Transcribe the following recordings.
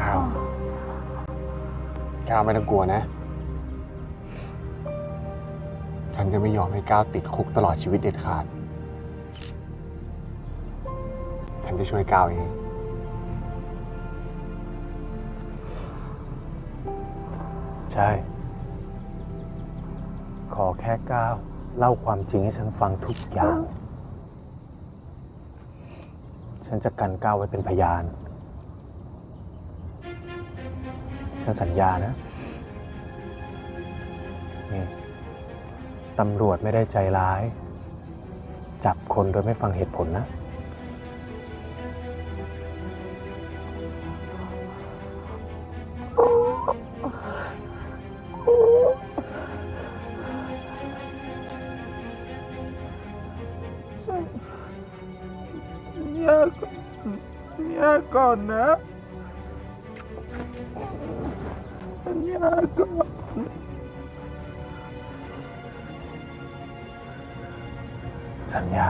ก้าวก้าวไม่ต้องกลัวนะ ฉันจะไม่ยอมให้ก้าวติดคุกตลอดชีวิตเด็ดขาด ฉันจะช่วยก้าวเอง ใช่ ขอแค่ก้าวเล่าความจริงให้ฉันฟังทุกอย่าง ฉันจะกันก้าวไว้เป็นพยาน ฉันสัญญานะ นี่ตำรวจไม่ได้ใจร้าย จับคนโดยไม่ฟังเหตุผลนะแยกแยกก่อนนะ สัญญา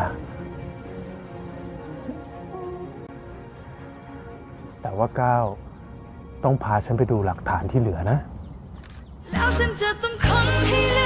แต่ว่าก้าวต้องพาฉันไปดูหลักฐานที่เหลือนะ แล้วฉันจะต้องค้นให้ลึก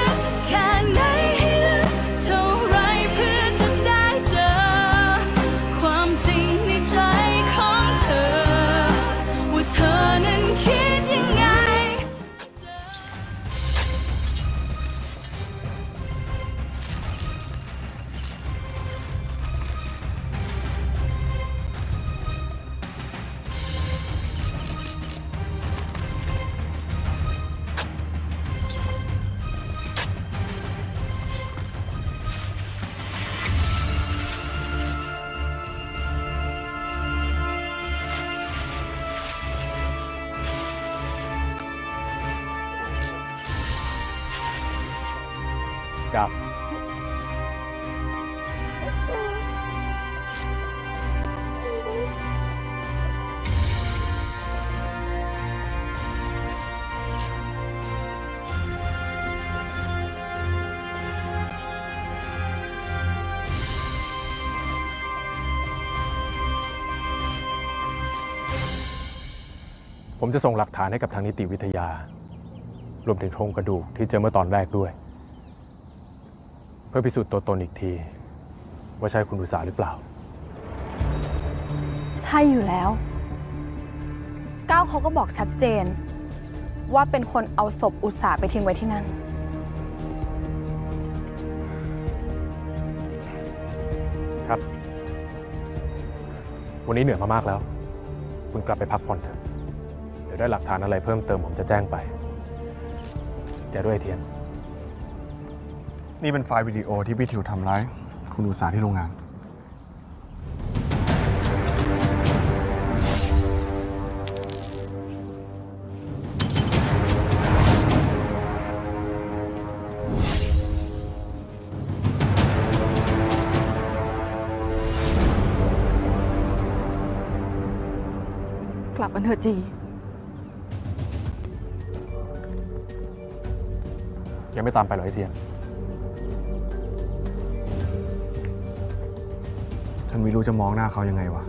ดับ ผมจะส่งหลักฐานให้กับทางนิติวิทยา รวมถึงโครงกระดูกที่เจอเมื่อตอนแรกด้วย เพื่อพิสูจน์ตัวตนอีกที ว่าใช่คุณอุตสาหรือเปล่า ใช่อยู่แล้ว ก้าวเขาก็บอกชัดเจน ว่าเป็นคนเอาศพอุตสาห์ไปทิ้งไว้ที่นั่น ครับ วันนี้เหนื่อยมามากแล้ว คุณกลับไปพักผ่อนเถอะ เดี๋ยวได้หลักฐานอะไรเพิ่มเติมผมจะแจ้งไปแกด้วยไอ้เทียน นี่เป็นไฟล์วิดีโอที่พี่ทิวทำร้าย คุณอุตสาห์ที่โรงงาน กลับกันเถอะจี ยังไม่ตามไปเหรอไอ้เทียน ฉันไม่รู้จะมองหน้าเขายังไงวะ